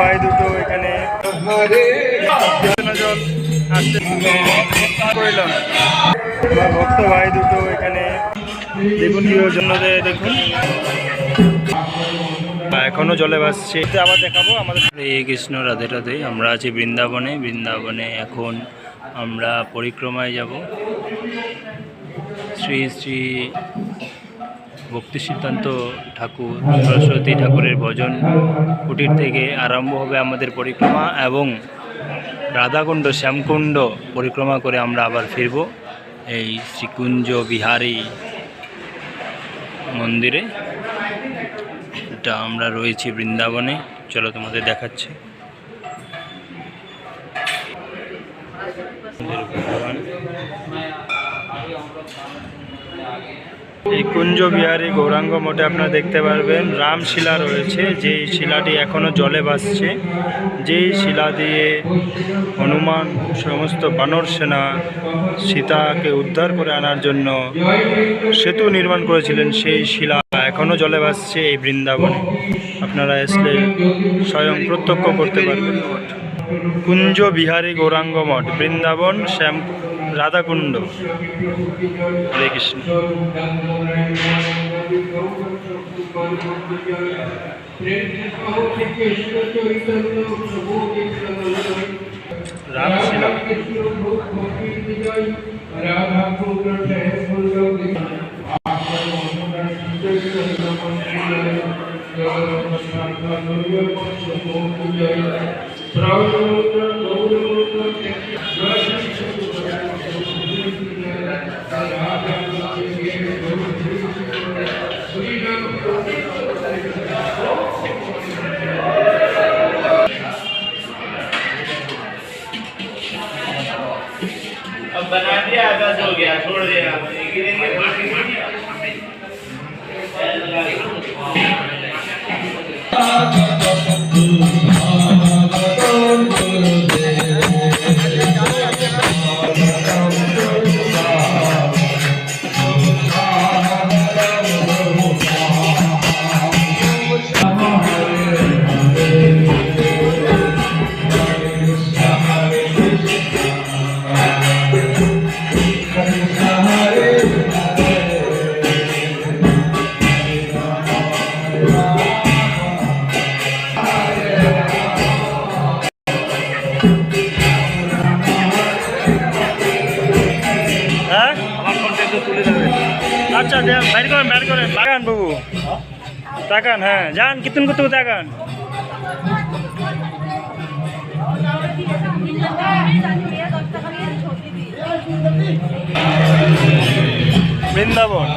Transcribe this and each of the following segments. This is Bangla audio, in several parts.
ভাই দুটো এখানে। জল আসতে করলাম ভক্ত ভাই দুটো এখানে। দেখুন কি জন্য দেখুন এখনও জলে ভাসছে। এতে আবার দেখাবো আমাদের। হরে কৃষ্ণ, রাধে রাধে। আমরা আছি বৃন্দাবনে। বৃন্দাবনে এখন আমরা পরিক্রমায় যাব। শ্রী শ্রী ভক্তি সিদ্ধান্ত ঠাকুর, সরস্বতী ঠাকুরের ভজন কুটির থেকে আরম্ভ হবে আমাদের পরিক্রমা এবং রাধাকুণ্ড, শ্যামকুণ্ড পরিক্রমা করে আমরা আবার ফিরব এই শ্রীকুঞ্জ বিহারী মন্দিরে। এটা আমরা রয়েছি বৃন্দাবনে। চলো তোমাদের দেখাচ্ছি। এই কুঞ্জ বিহারী গৌরাঙ্গ মঠে আপনারা দেখতে পারবেন রাম শিলা রয়েছে, যেই শিলাটি এখনও জলে ভাসছে। যেই শিলা দিয়ে হনুমান সমস্ত বানর সেনা সীতাকে উদ্ধার করে আনার জন্য সেতু নির্মাণ করেছিলেন, সেই শিলা এখনও জলে ভাসছে এই বৃন্দাবনে। আপনারা আসলে স্বয়ং প্রত্যক্ষ করতে পারবেন। কুঞ্জ বিহারী গৌরাঙ্গ মঠ, বৃন্দাবন, শ্যাম রাধাকুণ্ড। হরে কৃষ্ণ। রামশিলা अब তাকান হ্যাঁ যান, কীর্তন করতে তাকান। বৃন্দাবন।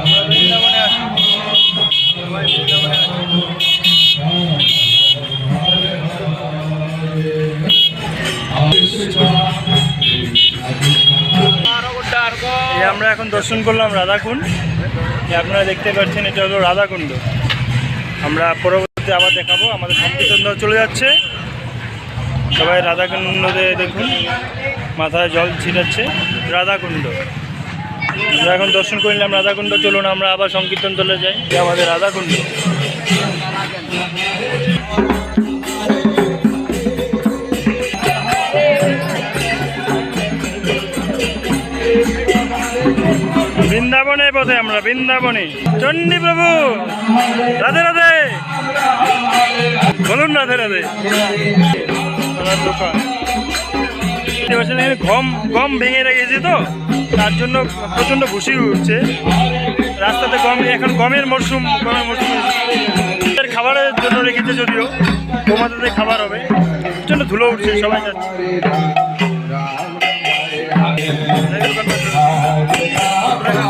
আমরা এখন দর্শন করলাম রাধাকুণ্ড। আপনারা দেখতে পাচ্ছেন এটা হলো রাধাকুণ্ড। আমরা পরবর্তীতে আবার দেখাবো, আমাদের দল চলে যাচ্ছে। সবাই রাধাকুণ্ডে দেখুন, মাথায় জল ছিটাচ্ছে। রাধাকুণ্ড। আমরা এখন দর্শন করে নিলাম, রাধাকুণ্ড, চলুন আমরা আবার সংকীর্তন দলে যাই। আমাদের রাধাকুণ্ড। বৃন্দাবনের পথে আমরা, বৃন্দাবনে। চণ্ডী প্রভু, রাধে রাধে। বলুন রাধে রাধে। গম গম ভেঙে রেখেছে তো, তার জন্য প্রচণ্ড ভুসি উঠছে। রাস্তাতে গম, এখন গমের মরশুম গমের মরশুম খাবারের জন্য রেখেছে যদিও গোমাতাতে খাবার হবে। প্রচণ্ড ধুলো উঠছে, সবাই যাচ্ছে। এটা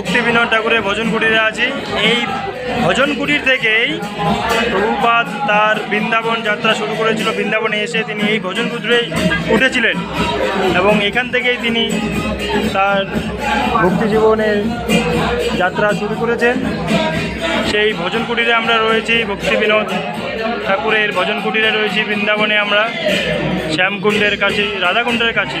ভক্তি ভজন কুটিরে বিনোদ ঠাকুরের ভজন কুটিরে আছি। এই ভজনকুটির থেকেই প্রভুপাদ তার বৃন্দাবন যাত্রা শুরু করেছিল। বৃন্দাবনে এসে তিনি এই ভজনকুটিরেই উঠেছিলেন এবং এখান থেকেই তিনি তার ভক্তি জীবনের যাত্রা শুরু করেছেন। সেই ভজন কুটিরে আমরা রয়েছি, ভক্তি বিনোদ ঠাকুরের ভজন কুটিরে রয়েছি বৃন্দাবনে আমরা, শ্যামকুণ্ডের কাছে, রাধাকুণ্ডের কাছে।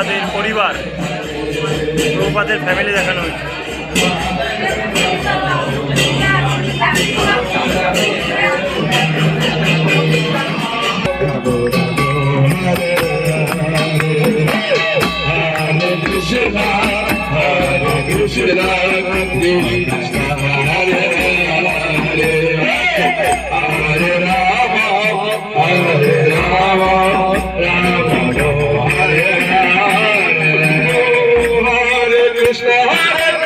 প্রভুপাদের পরিবার প্রভুপাদের ফ্যামিলি দেখানো হয়েছে Hare Krishna, Hare Krishna, Krishna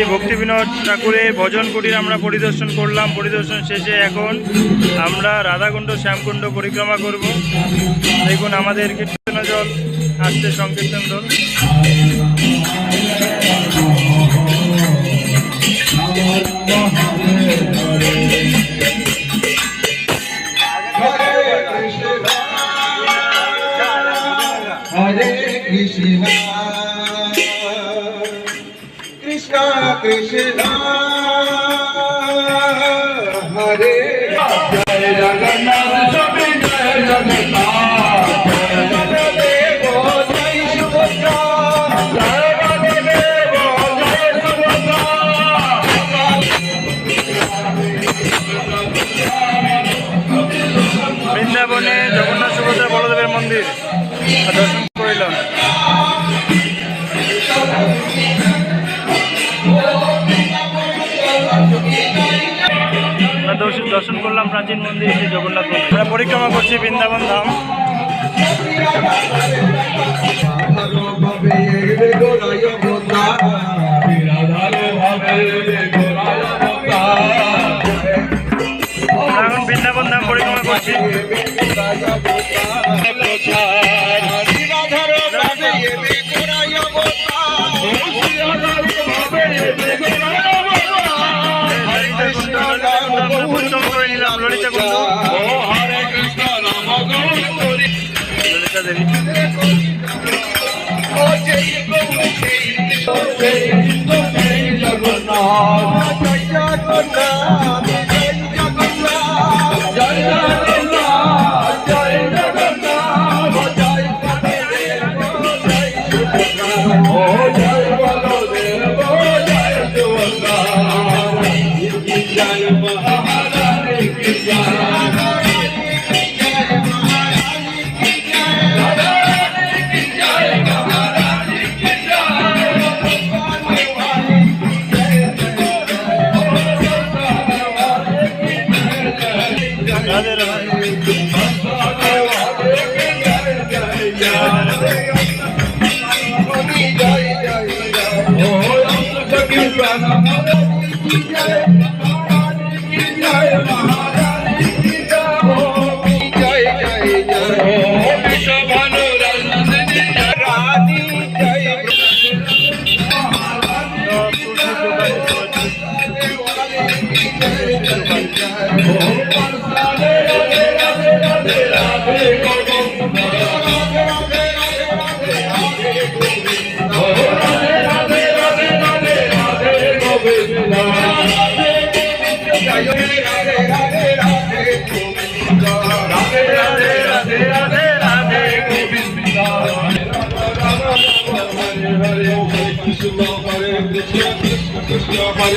যে ভক্তি বিনোদ ঠাকুরের ভজন কুটির আমরা পরিদর্শন করলাম। পরিদর্শন শেষে এখন আমরা রাধাকুণ্ড, শ্যামকুণ্ড পরিক্রমা করব। দেখুন আমাদের কীর্তন জল আসছে, সংকীর্তন দল। Hare দর্শন করলাম প্রাচীন মন্দির শ্রী জগন্নাথ মন্দির। আমরা পরিক্রমা করছি বৃন্দাবন ধাম। благодарить. দেবী রাধে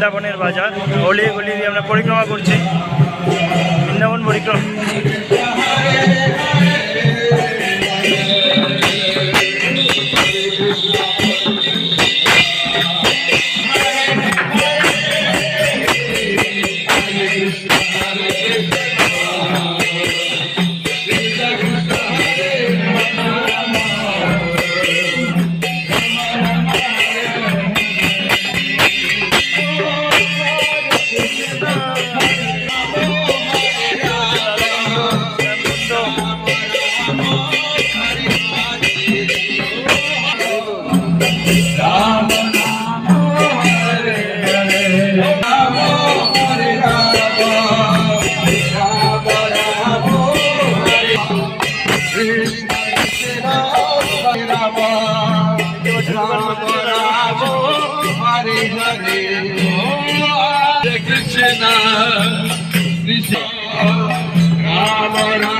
বৃন্দাবনের বাজার গলি গলি দিয়ে আমরা পরিক্রমা করছি। বৃন্দাবন পরিক্রমা।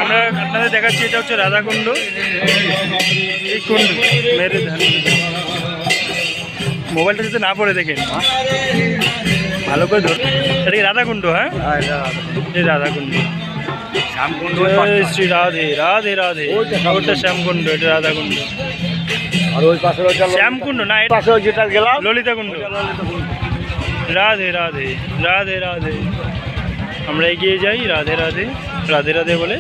আমরা আপনাদের দেখাচ্ছি এটা হচ্ছে রাধাকুণ্ড। এই কুণ্ড মেরে মোবাইলটা যাতে না পড়ে দেখেন ভালো করে ধর এটা কি রাধাকুণ্ড হ্যাঁ? এই রাধাকুণ্ড। জয় শ্রী রাধে রাধে রাধে। ওটা শ্যামকুণ্ড এটা রাধাকুণ্ড। আর ওই পাশে শ্যামকুণ্ড না এটা পাশে যেটা গেলাম। ললিতা কুণ্ড রাধে রাধে রাধে রাধে। আমরা এগিয়ে যাই, রাধে রাধে রাধে রাধে বলে।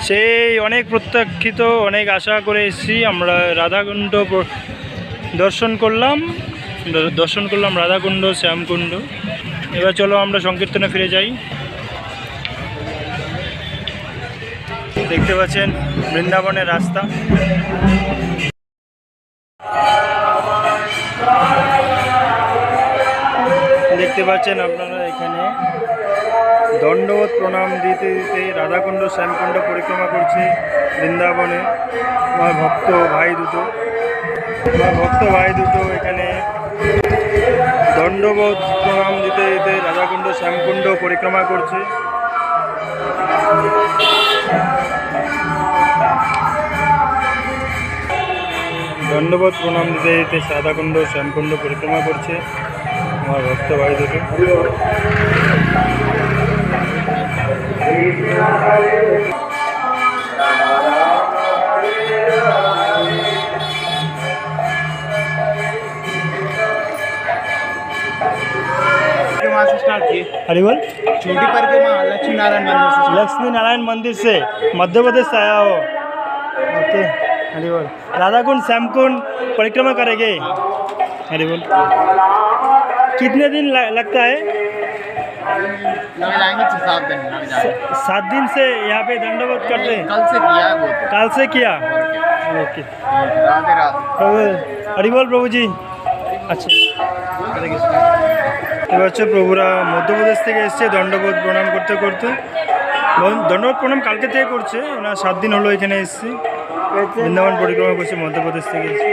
সেই অনেক প্রত্যাখ্যিত, অনেক আশা করে এসেছি। আমরা রাধাকুণ্ড দর্শন করলাম। দর্শন করলাম রাধাকুণ্ড, শ্যামকুণ্ড। এবার চলো আমরা সংকীর্তনে ফিরে যাই। দেখতে পাচ্ছেন বৃন্দাবনের রাস্তা। পাচ্ছেন আপনারা এখানে। দণ্ডবোধ প্রণাম দিতে দিতে রাধাকুণ্ড শ্যামকুণ্ড পরিক্রমা করছে বৃন্দাবনে। আমার ভক্ত ভাই দুটো। আমার ভক্ত ভাই দুটো এখানে দণ্ডবোধ প্রণাম দিতে দিতে রাধাকুণ্ড শ্যামকুণ্ড পরিক্রমা করছে। দণ্ডবোধ প্রণাম দিতে দিতে রাধাকুণ্ড শ্যামকুণ্ড পরিক্রমা করছে। আমার ভক্ত ভাই দুটো वहाँ से स्टार्ट किए हरी बोल छोटी परिक्रमा लक्ष्मी नारायण मंदिर से लक्ष्मी नारायण मंदिर से मध्य प्रदेश से आया हो ओके हरी बोल राधा कुंड श्याम कुंड परिक्रमा करेंगे हरी बोल कितने दिन ल- लगता है लग जाएंगे छः सात दिन लग जाएंगे स- सात दिन से यहाँ पे दंडवत करते हैं कल से किया है वो तो काल से किया और क्या। ओके राधे राधे प्रभु हरी बोल प्रभु जी আচ্ছা এবার হচ্ছে প্রভুরা মধ্যপ্রদেশ থেকে এসছে দণ্ডবোধ প্রণাম করতে করতে দ- দণ্ডবোধ প্রণাম কালকে থেকে করছে ওনার সাত দিন হলো এখানে এসছে বৃন্দাবন পরিক্রমা করছে মধ্যপ্রদেশ থেকে এসছে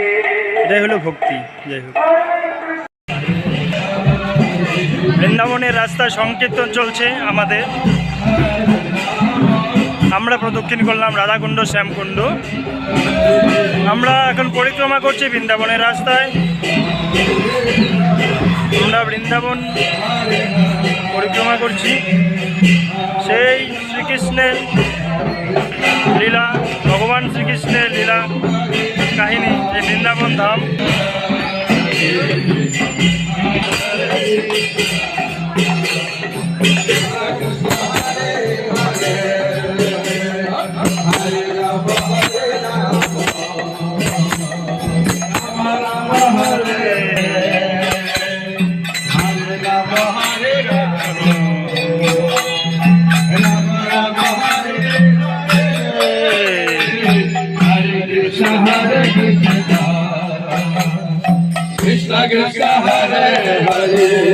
এটাই হলো ভক্তি যাই হোক বৃন্দাবনের রাস্তায় সংকীর্তন চলছে আমাদের। আমরা প্রদক্ষিণ করলাম রাধাকুণ্ড, শ্যামকুণ্ড। আমরা এখন পরিক্রমা করছি বৃন্দাবনের রাস্তায়। আমরা বৃন্দাবন পরিক্রমা করছি। সেই শ্রীকৃষ্ণের লীলা, ভগবান শ্রীকৃষ্ণের লীলা কাহিনী এই বৃন্দাবন ধাম। Krishna Hare Krishna Krishna Krishna Hare Hare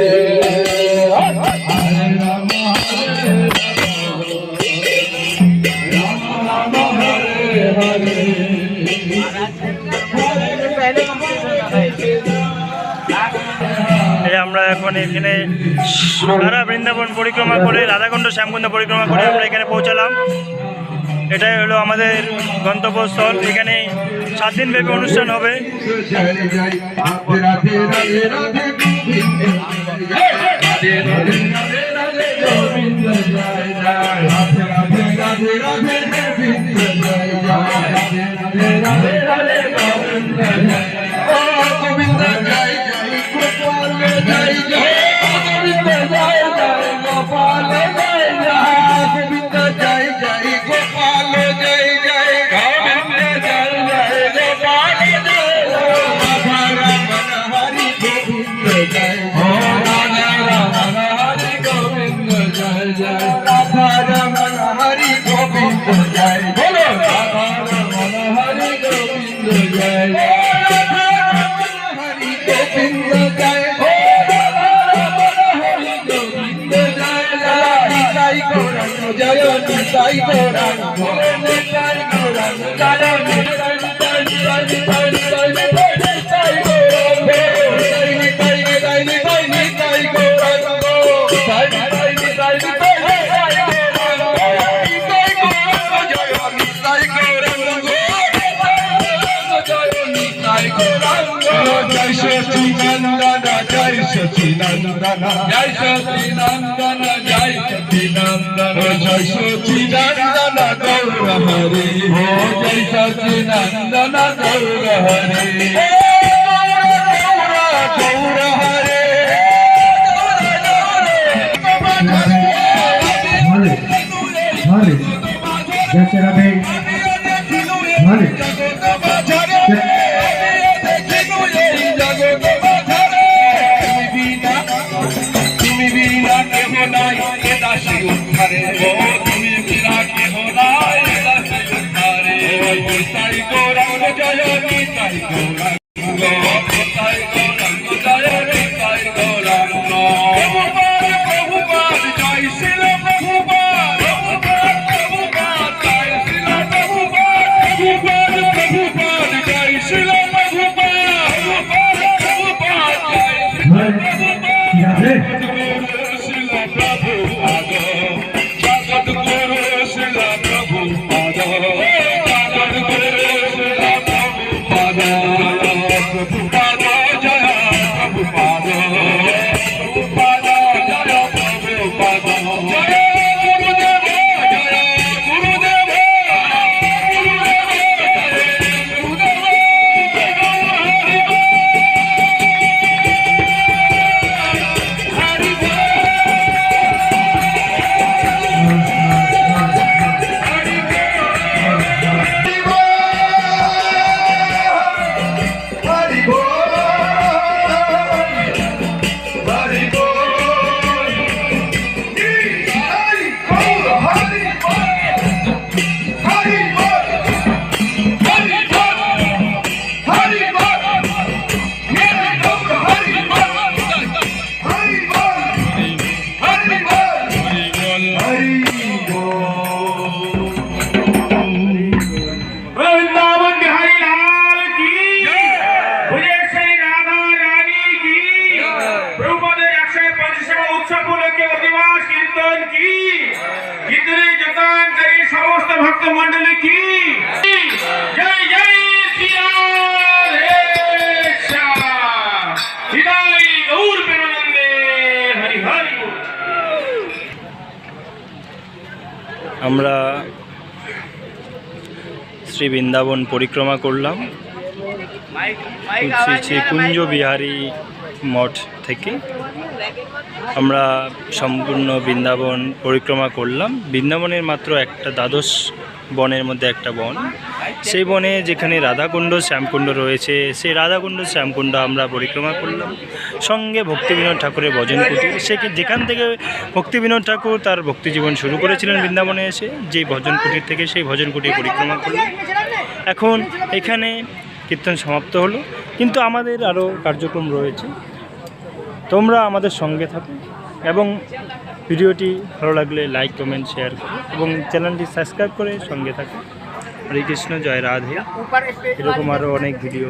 এখানে সারা বৃন্দাবন পরিক্রমা করে রাধাকুণ্ড শ্যামকুণ্ড পরিক্রমা করে আমরা এখানে পৌঁছালাম এটাই হলো আমাদের গন্তব্যস্থল এখানে সাত দিন ব্যাপী অনুষ্ঠান হবে জয় নিতাই গৌরাঙ্গ সচিনন্দন জয় সচিনন্দন জয় সচিনন্দন জয় সচিনন্দন গৌর হরে। ও জয় সচিনন্দন গৌর হরে। গৌর হরে Vale, vale. বৃন্দাবন পরিক্রমা করলাম। শ্রী শ্রী কুঞ্জ বিহারী মঠ থেকে। আমরা সম্পূর্ণ বৃন্দাবন পরিক্রমা করলাম। বৃন্দাবনের মাত্র একটা দ্বাদশ বনের মধ্যে একটা বন। সেই বনে যেখানে রাধাকুণ্ড, শ্যামকুণ্ড রয়েছে, সেই রাধাকুণ্ড, শ্যামকুণ্ড আমরা পরিক্রমা করলাম। সঙ্গে ভক্তিবিনোদ ঠাকুরের ভজন কুটির সে যেখান থেকে ভক্তিবিনোদ ঠাকুর তার ভক্তি জীবন শুরু করেছিলেন বৃন্দাবনে এসে, যেই ভজন কুটির থেকে সেই ভজন কুটির পরিক্রমা করলাম এখন এখানে কীর্তন সমাপ্ত হলো। কিন্তু আমাদের আরও কার্যক্রম রয়েছে। তোমরা আমাদের সঙ্গে থাকো এবং ভিডিওটি ভালো লাগলে লাইক কমেন্ট শেয়ার করো এবং চ্যানেলটি সাবস্ক্রাইব করে সঙ্গে থাকুন হরে কৃষ্ণ জয় রাধে। এরকম আরও অনেক ভিডিও